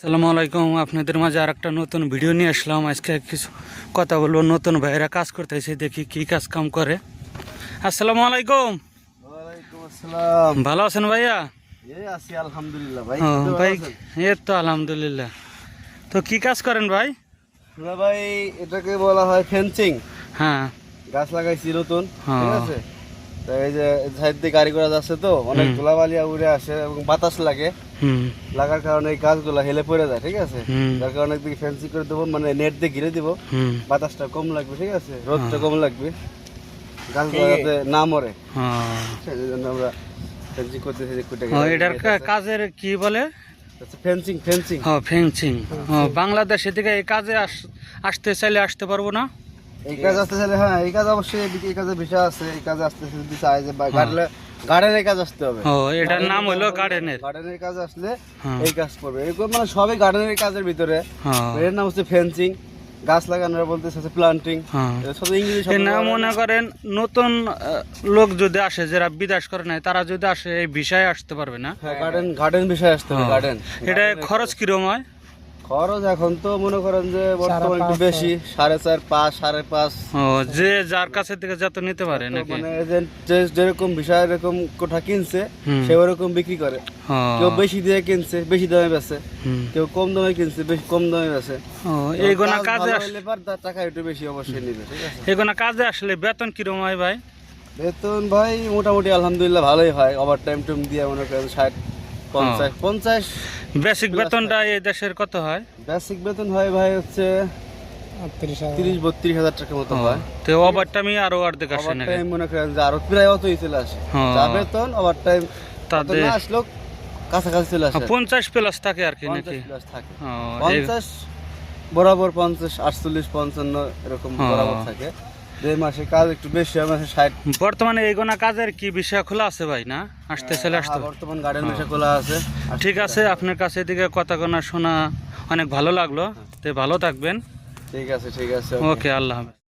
সালামু আলাইকুম। আপনাদের মাঝে আর একটা নতুন ভিডিও নিয়ে আসলাম। আজকে কিছু কথা বলব। নতুন ভাইয়েরা কাজ করতেছে দেখি কি কাজ কাম করে। আসসালামু আলাইকুম। ওয়ালাইকুম আসসালাম। ভালো আছেন ভাইয়া? এই আছি আলহামদুলিল্লাহ। ভাই এই তো আলহামদুলিল্লাহ। তো কি কাজ করেন ভাই? ভাই এটাকে বলা হয় ফেন্সিং। হ্যাঁ। গাছ লাগাইছি নতুন। ঠিক আছে? তো এই যে সাইড দিয়ে গাড়ি ঘোড়া যাচ্ছে তো অনেক হুম। উড়ে আসে এবং বাতাস লাগে। লাগার কারণে এই গাছগুলো হেলে পড়ে যায় ঠিক আছে? যার কারণে একদিকে ফেন্সিং করে দেবো মানে নেট দিয়ে ঘিরে দিব। বাতাসটা কম লাগবে ঠিক আছে? রোদটা হ্যাঁ। কম লাগবে। গাছগুলো যাতে না মরে। হ্যাঁ। সেই জন্য আমরা ফেন্সিং করতেছি এটার কাজের কি বলে? Fencing fencing. ও ফেন্সিং। বাংলাদেশে থেকে এই কাজে আস- আসতে চাইলে আসতে পারব না? এই কাজ আসতে চাইলে হ্যাঁ এই কাজ অবশ্যই এদিকে এই কাজে বিষয় আছে এই কাজ আসতে যদি চাই যে বা- গাড়লে গার্ডেনের কাজ আসতে হবে। ও এটার নাম হলো গার্ডেনের। গার্ডেনের কাজ আসলে হ্যাঁ। এই কাজ করবে। এরকম মানে সবই গার্ডেনের কাজের ভিতরে। হ্যাঁ। এর নাম হচ্ছে ফেন্সিং গাছ লাগানোর বলতে হচ্ছে প্লান্টিং। হ্যাঁ। না। মনে করেন নতুন লোক যদি আসে যারা বিদেশ করে নাই তারা যদি আসে এই বিষয়ে আসতে পারবে না? হ্যাঁ গার্ডেন গার্ডেন বিষয়ে আসতে হবে হ্যাঁ। গার্ডেন। এটা খরচ কিরম হয়? খরচ এখন তো মনে করেন যে বর্তমানে একটু বেশি সাড়ে চার পাঁচ সাড়ে পাঁচ। ও যে যার কাছে থেকে যত নিতে পারে নাকি? মানে এজেন্ট যে যেরকম বিষয় এরকম কোঠা কিনছে সে ওরকম বিক্রি করে। কেউ বেশি দিয়ে কিনছে বেশি দামে বেচে। কেউ কম দামে কিনছে বেশি কম দামে বেচে। ও এইগুলা কাজে ভালো আস- হইলে পর তার টাকা একটু বেশি অবশ্যই নিবে ঠিক আছে? কাজে আসলে বেতন কিরম হয় ভাই? বেতন ভাই মোটামুটি আলহামদুলিল্লাহ ভালোই হয়। ওভার টাইম টুম দিয়ে মনে করেন ষাট পঞ্চাশ পঞ্চাশ বেসিক বেতনটা এই দেশের কত হয়? বেসিক বেতন হয় ভাই হচ্ছে তিরিশ বত্রিশ হাজার টাকার মতো হয়। তো ওভার টাইমে আরও অর্ধেক আসে ওভার টাইম মনে করেন যে আরও প্রায় অতই চলে আসে। যা বেতন ওভার টাইম তাদের কাছাকাছি চলে আসে। পঞ্চাশ প্লাস থাকে আর কি নাকি? থাকে। পঞ্চাশ বরাবর পঞ্চাশ আটচল্লিশ পঞ্চান্ন এরকম। বরাবর থাকে। যে মাসে কাজ একটু বেশি হয় মাসে ষাট। বর্তমানে এইগুলা কাজের কি বিষয় খোলা আছে ভাই না? আসতে চলে আসতে হ্যাঁ, বর্তমান গার্ডেন বেশি খোলা আছে। ঠিক আছে আপনার কাছে এদিকে কথা গোনা শোনা অনেক ভালো লাগল। তো ভালো থাকবেন। ঠিক আছে ঠিক আছে ওকে আল্লাহ হাফেজ।